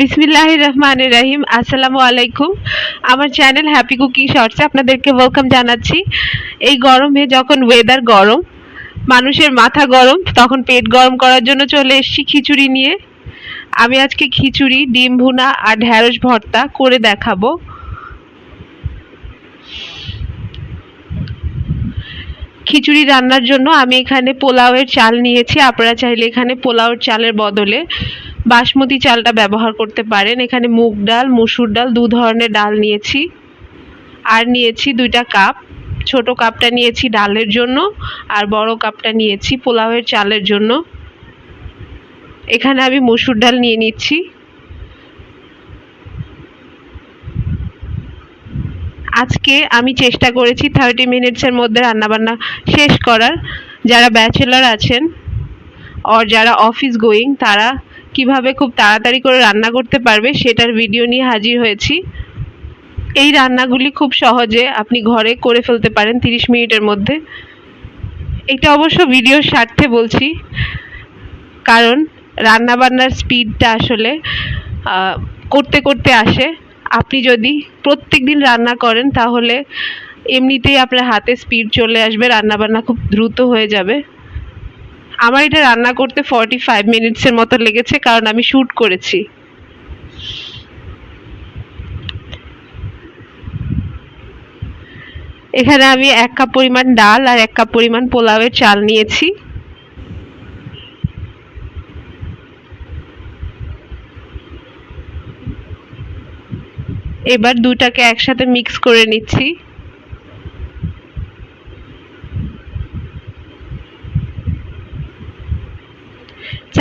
বিসমিল্লাহ রহমান রাহিম। আসসালামু আলাইকুম। আমার চ্যানেল হ্যাপি কুকিং শর্টসে আপনাদেরকে ওয়েলকাম জানাচ্ছি। এই গরমে যখন ওয়েদার গরম, মানুষের মাথা গরম, তখন পেট গরম করার জন্য চলে এসেছি খিচুড়ি নিয়ে। আমি আজকে খিচুড়ি, ডিম ভুনা আর ঢ্যাঁড়স ভর্তা করে দেখাবো। খিচুড়ি রান্নার জন্য আমি এখানে পোলাওয়ের চাল নিয়েছি। আপনারা চাইলে এখানে পোলাওয়ের চালের বদলে বাসমতি চালটা ব্যবহার করতে পারেন। এখানে মুগ ডাল, মুসুর ডাল, দু ধরনের ডাল নিয়েছি। আর নিয়েছি দুইটা কাপ। ছোট কাপটা নিয়েছি ডালের জন্য আর বড় কাপটা নিয়েছি পোলাওয়ের চালের জন্য। এখানে আমি মসুর ডাল নিয়ে নিচ্ছি। আজকে আমি চেষ্টা করেছি থার্টি মিনিটসের মধ্যে রান্নাবান্না শেষ করার। যারা ব্যাচেলার আছেন আর যারা অফিস গোয়িং, তারা কীভাবে খুব তাড়াতাড়ি করে রান্না করতে পারবে সেটার ভিডিও নিয়ে হাজির হয়েছি। এই রান্নাগুলি খুব সহজে আপনি ঘরে করে ফেলতে পারেন তিরিশ মিনিটের মধ্যে। এটা অবশ্য ভিডিওর স্বার্থে বলছি, কারণ রান্নাবান্নার স্পিডটা আসলে করতে করতে আসে। আপনি যদি প্রত্যেক দিন রান্না করেন তাহলে এমনিতেই আপনার হাতে স্পিড চলে আসবে, রান্নাবান্না খুব দ্রুত হয়ে যাবে। আমার এটা রান্না করতে ফর্টি ফাইভ মিনিটসের মতো লেগেছে, কারণ আমি শ্যুট করেছি। এখানে আমি এক কাপ পরিমাণ ডাল আর এক কাপ পরিমাণ পোলাওয়ের চাল নিয়েছি। এবার দুটাকে একসাথে মিক্স করে নিচ্ছি।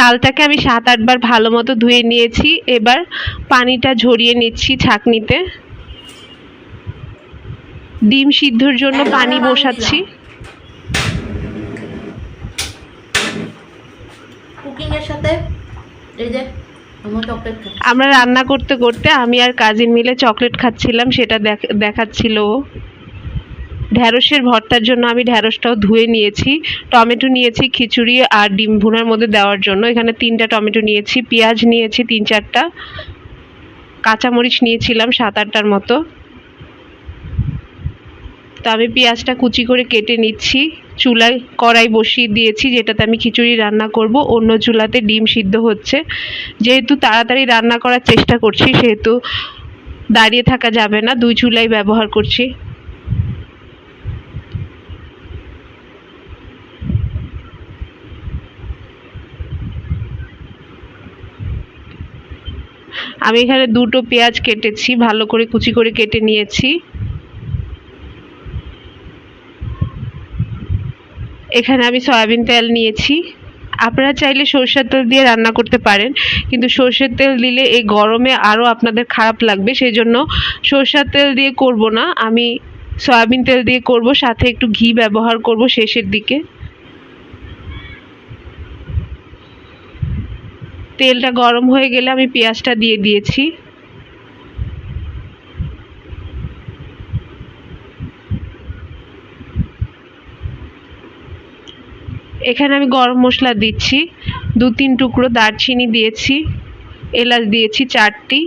চালটাকে আমি সাত আটবার ভালো মতো ধুয়ে নিয়েছি। এবার পানিটা ঝরিয়ে নিচ্ছি ছাঁকনিতে। ডিম সিদ্ধর জন্য পানি বসাচ্ছি। কুকিং সাথে এই যে আমার রান্না করতে করতে আমি আর কাজিন মিলে চকলেট খাচ্ছিলাম সেটা দেখ- দেখাচ্ছিল ও। ঢ্যাঁড়সের ভর্তার জন্য আমি ঢ্যাঁড়সটাও ধুয়ে নিয়েছি, টমেটো নিয়েছি, খিচুড়ি আর ডিম ভুনার মধ্যে দেওয়ার জন্য। এখানে তিনটা টমেটো নিয়েছি, পেঁয়াজ নিয়েছি তিন চারটা, কাঁচামরিচ নিয়েছিলাম সাত আটটার মতো। তো আমি পেঁয়াজটা কুচি করে কেটে নিচ্ছি, চুলায় কড়াই বসিয়ে দিয়েছি, যেটাতে আমি খিচুড়ি রান্না করব। অন্য চুলাতে ডিম সিদ্ধ হচ্ছে। যেহেতু তাড়াতাড়ি রান্না করার চেষ্টা করছি, সেহেতু দাঁড়িয়ে থাকা যাবে না, দুই চুলাই ব্যবহার করছি। আমি এখানে দুটো পেঁয়াজ কেটেছি, ভালো করে কুচি করে কেটে নিয়েছি। এখানে আমি সয়াবিন তেল নিয়েছি। আপনারা চাইলে সরষের তেল দিয়ে রান্না করতে পারেন, কিন্তু সরষের তেল দিলে এই গরমে আরও আপনাদের খারাপ লাগবে সেই জন্য সরষের তেল দিয়ে করব না। আমি সয়াবিন তেল দিয়ে করব, সাথে একটু ঘি ব্যবহার করব শেষের দিকে। তেলটা গরম হয়ে গেলে আমি পেঁয়াজটা দিয়ে দিয়েছি। এখানে আমি গরম মশলা দিচ্ছি, দু তিন টুকরো দারচিনি দিয়েছি, এলাচ দিয়েছি চারটি।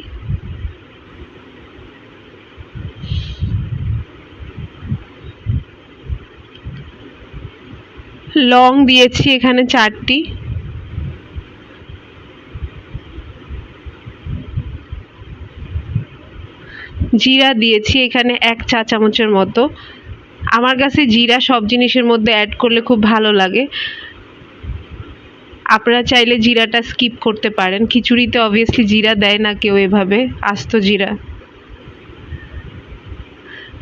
লং দিয়েছি এখানে চারটি। জিরা দিয়েছি এখানে এক চা চামচের মতো। আমার কাছে জিরা সব জিনিসের মধ্যে অ্যাড করলে খুব ভালো লাগে। আপনারা চাইলে জিরাটা স্কিপ করতে পারেন। খিচুড়িতে অবভিয়াসলি জিরা দেয় না কেউ এভাবে, আস্ত জিরা।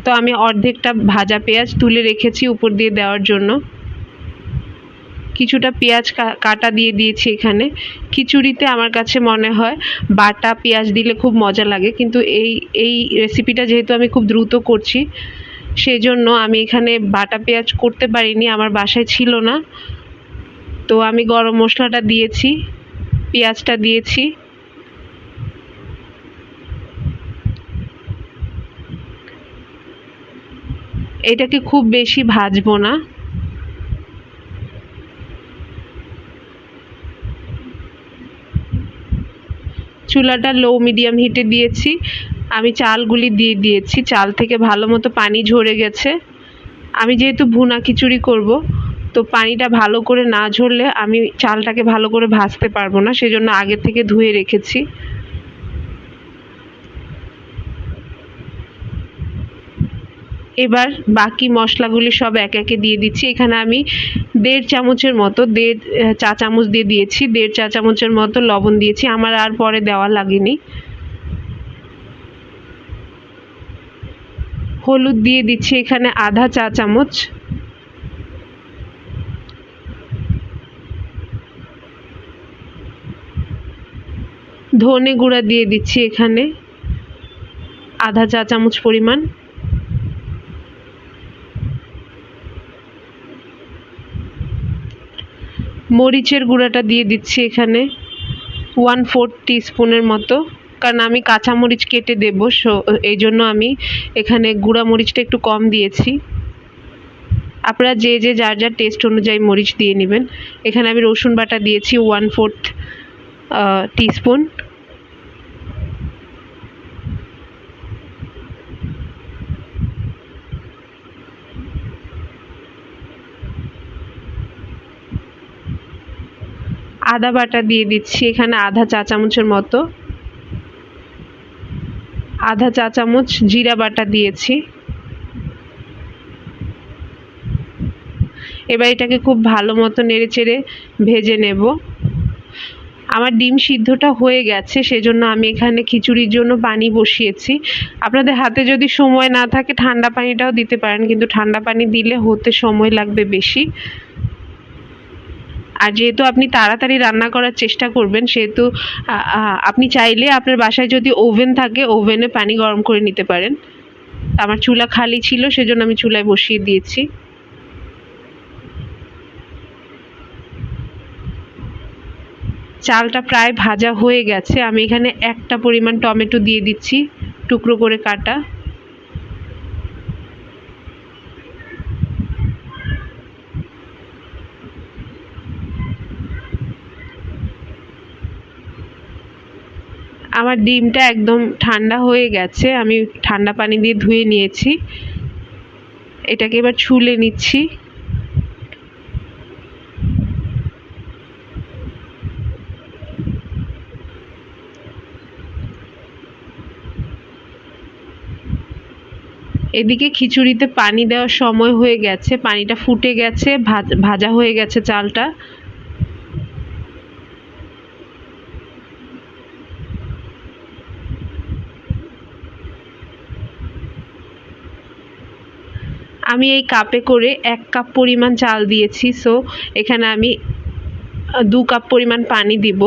তো আমি অর্ধেকটা ভাজা পেঁয়াজ তুলে রেখেছি উপর দিয়ে দেওয়ার জন্য। কিছুটা পেঁয়াজ কাটা দিয়ে দিয়েছি এখানে। খিচুড়িতে আমার কাছে মনে হয় বাটা পেঁয়াজ দিলে খুব মজা লাগে, কিন্তু এই এই রেসিপিটা যেহেতু আমি খুব দ্রুত করছি সেই জন্য আমি এখানে বাটা পেঁয়াজ করতে পারিনি, আমার বাসায় ছিল না। তো আমি গরম মশলাটা দিয়েছি, পেঁয়াজটা দিয়েছি। এটাকে খুব বেশি ভাজবো না। চুলাটা লো মিডিয়াম হিটে দিয়েছি। আমি চালগুলি দিয়ে দিয়েছি। চাল থেকে ভালো মতো পানি ঝরে গেছে। আমি যেহেতু ভুনা খিচুড়ি করব, তো পানিটা ভালো করে না ঝরলে আমি চালটাকে ভালো করে ভাজতে পারব না, সেজন্য আগে থেকে ধুয়ে রেখেছি। এবার বাকি মশলাগুলি সব এক একে দিয়ে দিচ্ছি। এখানে আমি দেড় চামচের মতো, দেড় চা চামচ দিয়ে দিয়েছি, দেড় চা চামচের মতো লবণ দিয়েছি, আমার আর পরে দেওয়া লাগেনি। হলুদ দিয়ে দিচ্ছি এখানে আধা চা চামচ। ধনে গুঁড়া দিয়ে দিচ্ছি এখানে আধা চা চামচ পরিমাণ। মরিচের গুঁড়াটা দিয়ে দিচ্ছি এখানে। ওয়ান ফোর্থ টিস্পুনের মতো। কারণ আমি কাঁচা মরিচ কেটে দেব সো এই জন্য আমি এখানে গুঁড়া মরিচটা একটু কম দিয়েছি। আপনারা যে যে, যার যার টেস্ট অনুযায়ী মরিচ দিয়ে নেবেন। এখানে আমি রসুন বাটা দিয়েছি ওয়ান ফোর্থ টিস্পুন আদা বাটা দিয়ে দিচ্ছি, এখানে আধা চা চামচের মতো। আধা চা চামচ জিরা বাটা দিয়েছি। এবার এটাকে খুব ভালো মতো নেড়ে চেড়ে ভেজে নেব। আমার ডিম সিদ্ধটা হয়ে গেছে, সেজন্য আমি এখানে খিচুড়ির জন্য পানি বসিয়েছি। আপনাদের হাতে যদি সময় না থাকে, ঠান্ডা পানিটাও দিতে পারেন, কিন্তু ঠান্ডা পানি দিলে হতে সময় লাগবে বেশি। আর যেহেতু আপনি তাড়াতাড়ি রান্না করার চেষ্টা করবেন, সেহেতু আপনি চাইলে আপনার বাসায় যদি ওভেন থাকে, ওভেনে পানি গরম করে নিতে পারেন। আমার চুলা খালি ছিল, সেজন্য আমি চুলায় বসিয়ে দিয়েছি। চালটা প্রায় ভাজা হয়ে গেছে। আমি এখানে একটা পরিমাণ টমেটো দিয়ে দিচ্ছি, টুকরো করে কাটা। আমার ডিমটা একদম ঠান্ডা হয়ে গেছে, আমি ঠান্ডা পানি দিয়ে ধুয়ে নিয়েছি। এটাকে এবার ছুলে নিচ্ছি। এদিকে খিচুড়িতে পানি দেওয়ার সময় হয়ে গেছে, পানিটা ফুটে গেছে, ভাজ- হয়ে গেছে চালটা। আমি এই কাপে করে এক কাপ পরিমাণ চাল দিয়েছি সো এখানে আমি দু কাপ পরিমাণ পানি দিব।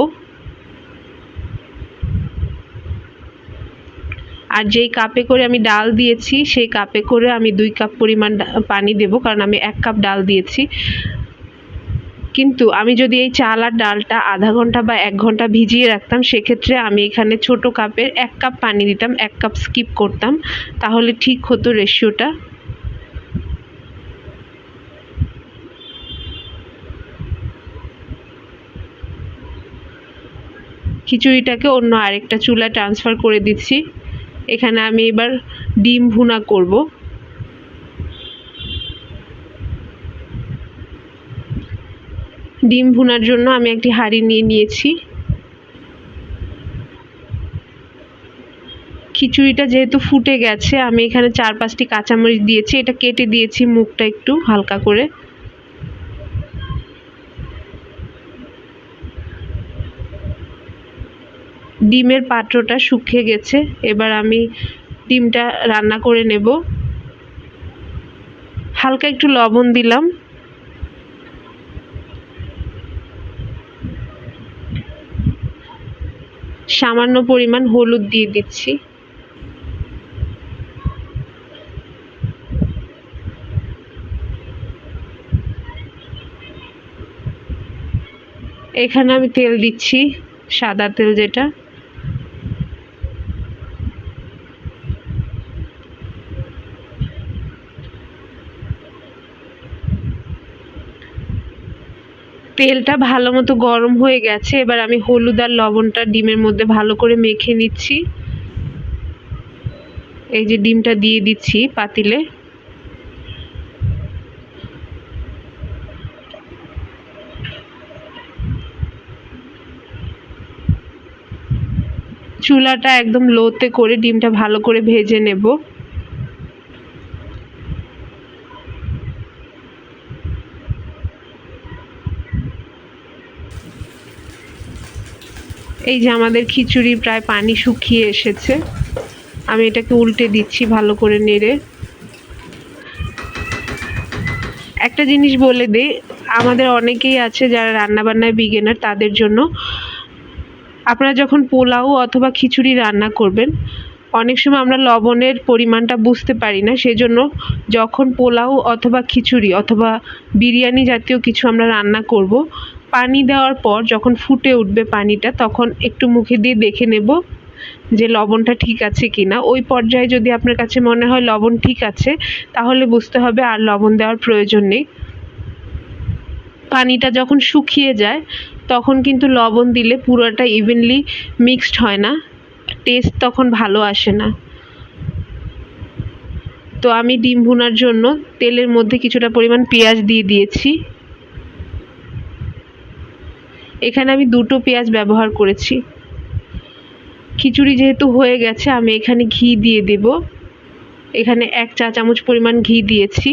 আর যেই কাপে করে আমি ডাল দিয়েছি, সেই কাপে করে আমি দুই কাপ পরিমাণ পানি দেব, কারণ আমি এক কাপ ডাল দিয়েছি। কিন্তু আমি যদি এই চাল আর ডালটা আধা ঘণ্টা বা এক ঘণ্টা ভিজিয়ে রাখতাম, সেক্ষেত্রে আমি এখানে ছোট কাপের এক কাপ পানি দিতাম, এক কাপ স্কিপ করতাম, তাহলে ঠিক হতো রেশিওটা খিচুড়িটাকে অন্য আরেকটা চুলা ট্রান্সফার করে দিচ্ছি। এখানে আমি এবার ডিম ভুনা করব। ডিম ভুনার জন্য আমি একটি হাঁড়ি নিয়ে নিয়েছি। খিচুড়িটা যেহেতু ফুটে গেছে, আমি এখানে চার পাঁচটি কাঁচামরিচ দিয়েছি। এটা কেটে দিয়েছি মুখটা একটু হালকা করে। ডিমের পাত্রটা শুকিয়ে গেছে, এবার আমি ডিমটা রান্না করে নেব। হালকা একটু লবণ দিলাম। সামান্য পরিমাণ হলুদ দিয়ে দিচ্ছি। এখানে আমি তেল দিচ্ছি, সাদা তেল যেটা। তেলটা ভালো মতো গরম হয়ে গেছে, এবার আমি হলুদ আর লবণটা ডিমের মধ্যে ভালো করে মেখে নিচ্ছি। এই যে ডিমটা দিয়ে দিচ্ছি পাতিলে। চুলাটা একদম লোতে করে ডিমটা ভালো করে ভেজে নেব। এই যে আমাদের খিচুড়ি প্রায় পানি শুকিয়ে এসেছে। আমি এটাকে উল্টে দিচ্ছি ভালো করে নেড়ে। একটা জিনিস বলে দিই, আমাদের অনেকেই আছে যারা রান্নাবান্নায় বিগিনার তাদের জন্য আপনারা যখন পোলাও অথবা খিচুড়ি রান্না করবেন, অনেক সময় আমরা লবণের পরিমাণটা বুঝতে পারি না, সেজন্য যখন পোলাও অথবা খিচুড়ি অথবা বিরিয়ানি জাতীয় কিছু আমরা রান্না করব পানি দেওয়ার পর যখন ফুটে উঠবে পানিটা, তখন একটু মুখে দিয়ে দেখে নেব যে লবণটা ঠিক আছে কি না ওই পর্যায়ে যদি আপনার কাছে মনে হয় লবণ ঠিক আছে, তাহলে বুঝতে হবে আর লবণ দেওয়ার প্রয়োজন নেই। পানিটা যখন শুকিয়ে যায়, তখন কিন্তু লবণ দিলে পুরোটা ইভেনলি মিক্সড হয় না টেস্ট তখন ভালো আসে না। তো আমি ডিম ভুনার জন্য তেলের মধ্যে কিছুটা পরিমাণ পেঁয়াজ দিয়ে দিয়েছি। এখানে আমি দুটো পেঁয়াজ ব্যবহার করেছি। খিচুড়ি যেহেতু হয়ে গেছে, আমি এখানে ঘি দিয়ে দেব। এখানে এক চা চামচ পরিমাণ ঘি দিয়েছি।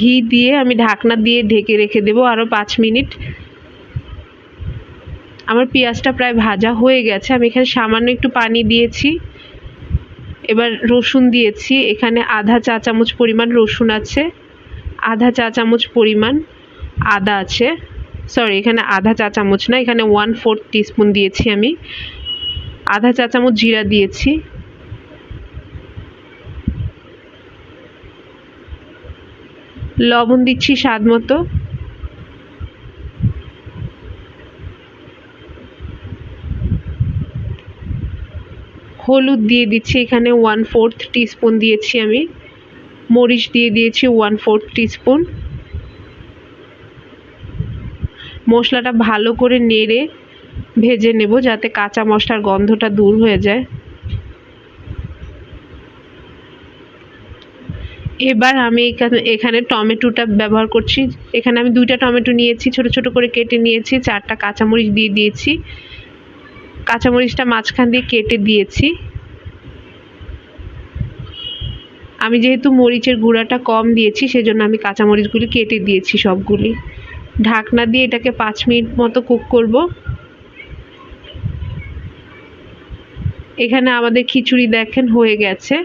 ঘি দিয়ে আমি ঢাকনা দিয়ে ঢেকে রেখে দেবো আরও পাঁচ মিনিট। আমার পেঁয়াজটা প্রায় ভাজা হয়ে গেছে। আমি এখানে সামান্য একটু পানি দিয়েছি। এবার রসুন দিয়েছি। এখানে আধা চা চামচ পরিমাণ রসুন আছে। আধা চা চামচ পরিমাণ আদা আছে। সরি এখানে আধা চা চামচ না, এখানে ওয়ান ফোর্থ টিস্পুন দিয়েছি আমি। আধা চা চামচ জিরা দিয়েছি। লবণ দিচ্ছি স্বাদ মতো। হলুদ দিয়ে দিচ্ছি, এখানে ওয়ান ফোর্থ টিস্পুন দিয়েছি আমি। মরিচ দিয়ে দিয়েছি ওয়ান ফোর্থ টিস্পুন মশলাটা ভালো করে নেড়ে ভেজে নেব যাতে কাঁচা মশলার গন্ধটা দূর হয়ে যায়। এবার আমি এখানে এখানে টমেটোটা ব্যবহার করছি। এখানে আমি দুইটা টমেটো নিয়েছি, ছোট ছোট করে কেটে নিয়েছি, চারটা কাঁচামরিচ দিয়ে দিয়েছি। কাঁচামরিচটা মাঝখান দিয়ে কেটে দিয়েছি। আমি যেহেতু মরিচের গুঁড়াটা কম দিয়েছি, সেজন্য আমি কাঁচামরিচগুলি কেটে দিয়েছি সবগুলি। ঢাকনা দিয়ে এটাকে পাঁচ মিনিট মতো কুক করব। এখানে আমাদের খিচুড়ি দেখেন হয়ে গেছে।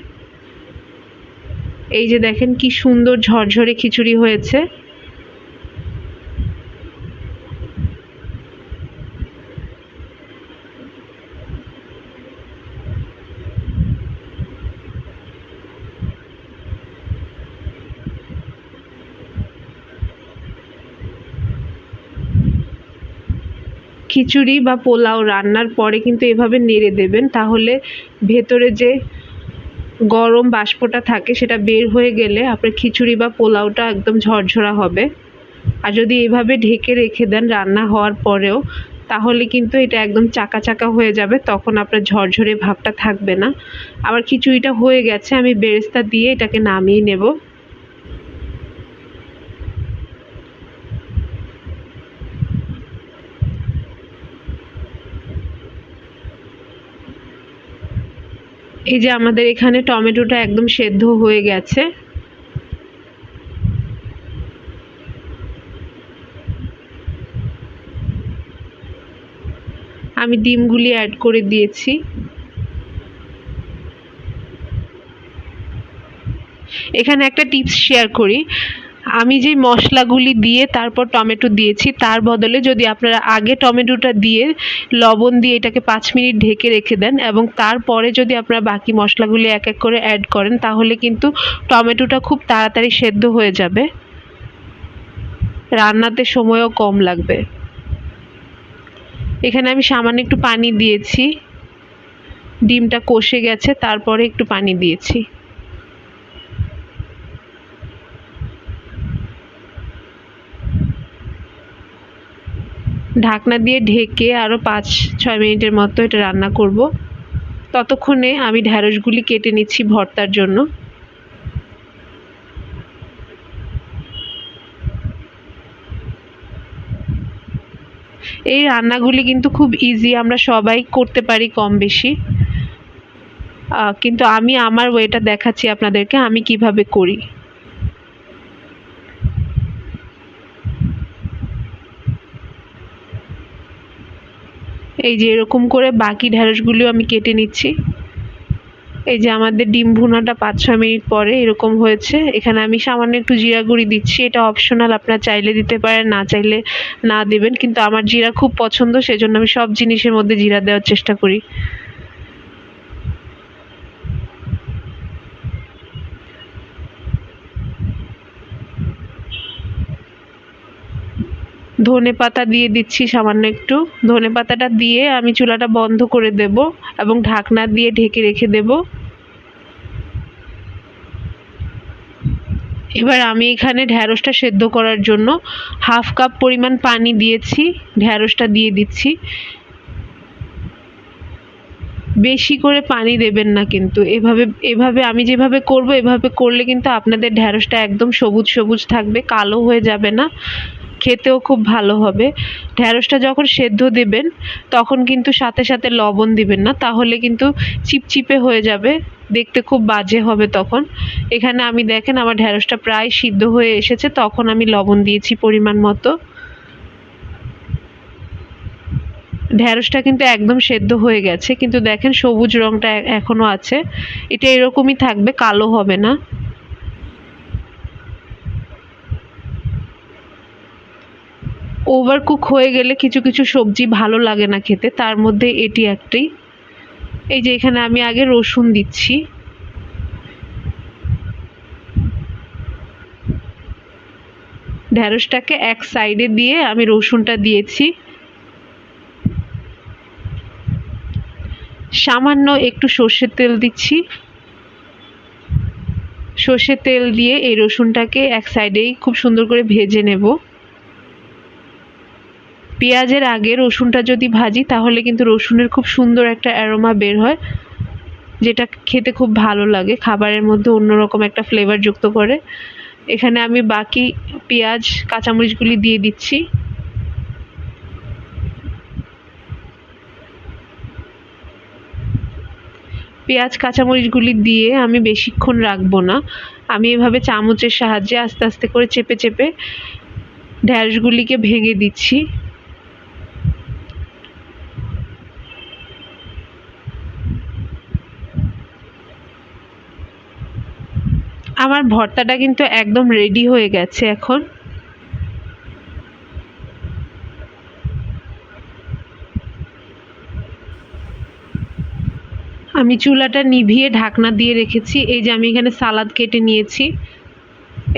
এই যে দেখেন কি সুন্দর ঝরঝরে খিচুড়ি হয়েছে। খিচুড়ি বা পোলাও রান্নার পরে কিন্তু এভাবে নেড়ে দেবেন, তাহলে ভেতরে যে গরম বাষ্পটা থাকে সেটা বের হয়ে গেলে আপনার খিচুড়ি বা পোলাওটা একদম ঝরঝরা হবে। আর যদি এভাবে ঢেকে রেখে দেন রান্না হওয়ার পরেও, তাহলে কিন্তু এটা একদম চাকা চাকা হয়ে যাবে, তখন আপনার ঝরঝরে ভাবটা থাকবে না। আবার খিচুড়িটা হয়ে গেছে, আমি বেরেস্তা দিয়ে এটাকে নামিয়ে নেব। এই যে আমাদের এখানে টমেটোটা একদম সেদ্ধ হয়ে গেছে। আমি ডিমগুলি অ্যাড করে দিয়েছি। এখানে একটা টিপস শেয়ার করি। আমি যে মশলাগুলি দিয়ে তারপর টমেটো দিয়েছি, তার বদলে যদি আপনারা আগে টমেটোটা দিয়ে লবণ দিয়ে এটাকে পাঁচ মিনিট ঢেকে রেখে দেন এবং তারপরে যদি আপনারা বাকি মশলাগুলি এক এক করে অ্যাড করেন, তাহলে কিন্তু টমেটোটা খুব তাড়াতাড়ি সেদ্ধ হয়ে যাবে। রান্নাতে সময়ও কম লাগবে। এখানে আমি সামান্য একটু পানি দিয়েছি। ডিমটা কষে গেছে, তারপরে একটু পানি দিয়েছি। ঢাকনা দিয়ে ঢেকে আরও পাঁচ, ছয় মিনিটের মতো এটা রান্না করব। ততক্ষণে আমি ঢ্যাঁড়সগুলি কেটে নিচ্ছি ভর্তার জন্য। এই রান্নাগুলি কিন্তু খুব ইজি আমরা সবাই করতে পারি কম বেশি কিন্তু আমি আমার ওয়েটা দেখাচ্ছি আপনাদেরকে, আমি কীভাবে করি। এই যে এরকম করে বাকি ঢ্যাঁড়সগুলিও আমি কেটে নিচ্ছি। এই যে আমাদের ডিম ভুনাটা পাঁচ ছয় মিনিট পরে এরকম হয়েছে। এখানে আমি সামান্য একটু জিরা গুঁড়ি দিচ্ছি। এটা অপশনাল আপনার চাইলে দিতে পারেন, না চাইলে না দেবেন। কিন্তু আমার জিরা খুব পছন্দ, সেজন্য আমি সব জিনিসের মধ্যে জিরা দেওয়ার চেষ্টা করি। ধনে পাতা দিয়ে দিচ্ছি সামান্য একটু। ধনে পাতাটা দিয়ে আমি চুলাটা বন্ধ করে দেব এবং ঢাকনা দিয়ে ঢেকে রেখে দেব। এবার আমি এখানে ঢ্যাঁড়সটা সেদ্ধ করার জন্য হাফ কাপ পরিমাণ পানি দিয়েছি। ঢ্যাঁড়সটা দিয়ে দিচ্ছি। বেশি করে পানি দেবেন না কিন্তু। এভাবে এভাবে আমি যেভাবে করব, এভাবে করলে কিন্তু আপনাদের ঢ্যাঁড়সটা একদম সবুজ সবুজ থাকবে, কালো হয়ে যাবে না। খেতেও খুব ভালো হবে। ঢ্যাঁড়সটা যখন সেদ্ধ দেবেন, তখন কিন্তু সাথে সাথে লবণ দিবেন না, তাহলে কিন্তু চিপচিপে হয়ে যাবে, দেখতে খুব বাজে হবে তখন। এখানে আমি দেখেন আমার ঢ্যাঁড়সটা প্রায় সিদ্ধ হয়ে এসেছে, তখন আমি লবণ দিয়েছি পরিমাণ মতো। ঢ্যাঁড়সটা কিন্তু একদম সেদ্ধ হয়ে গেছে, কিন্তু দেখেন সবুজ রঙটা এ- এখনও আছে। এটা এরকমই থাকবে, কালো হবে না। ওভার কুক হয়ে গেলে কিছু কিছু সবজি ভালো লাগে না খেতে, তার মধ্যে এটি একটি। এই যে এখানে আমি আগে রসুন দিচ্ছি। ঢ্যাঁড়সটাকে এক সাইডে দিয়ে আমি রসুনটা দিয়েছি। সামান্য একটু সর্ষের তেল দিচ্ছি। সর্ষের তেল দিয়ে এই রসুনটাকে এক সাইডেই খুব সুন্দর করে ভেজে নেব। পেঁয়াজের আগে রসুনটা যদি ভাজি, তাহলে কিন্তু রসুনের খুব সুন্দর একটা অ্যারোমা বের হয়, যেটা খেতে খুব ভালো লাগে, খাবারের মধ্যে অন্যরকম একটা ফ্লেভার যুক্ত করে। এখানে আমি বাকি পেঁয়াজ, কাঁচামরিচগুলি দিয়ে দিচ্ছি। পেঁয়াজ, কাঁচামরিচগুলি দিয়ে আমি বেশিক্ষণ রাখব না। আমি এভাবে চামচের সাহায্যে আস্তে আস্তে করে চেপে চেপে ঢ্যাঁড়সগুলিকে ভেঙে দিচ্ছি। আমার ভর্তাটা কিন্তু একদম রেডি হয়ে গেছে এখন। আমি চুলাটা নিভিয়ে ঢাকনা দিয়ে রেখেছি। এই যে আমি এখানে সালাদ কেটে নিয়েছি।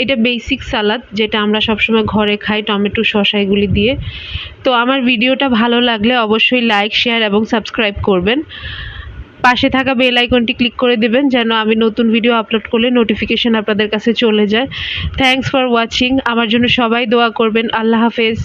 এটা বেসিক সালাদ, যেটা আমরা সবসময় ঘরে খাই, টমেটো, শসা এগুলি দিয়ে। তো আমার ভিডিওটা ভালো লাগলে অবশ্যই লাইক শেয়ার এবং সাবস্ক্রাইব করবেন। পাশে থাকা বেল আইকনটি ক্লিক করে দেবেন, যেন আমি নতুন ভিডিও আপলোড করলে নোটিফিকেশন আপনাদের কাছে চলে যায়। থ্যাঙ্কস ফর ওয়াচিং আমার জন্য সবাই দোয়া করবেন। আল্লাহ হাফেজ।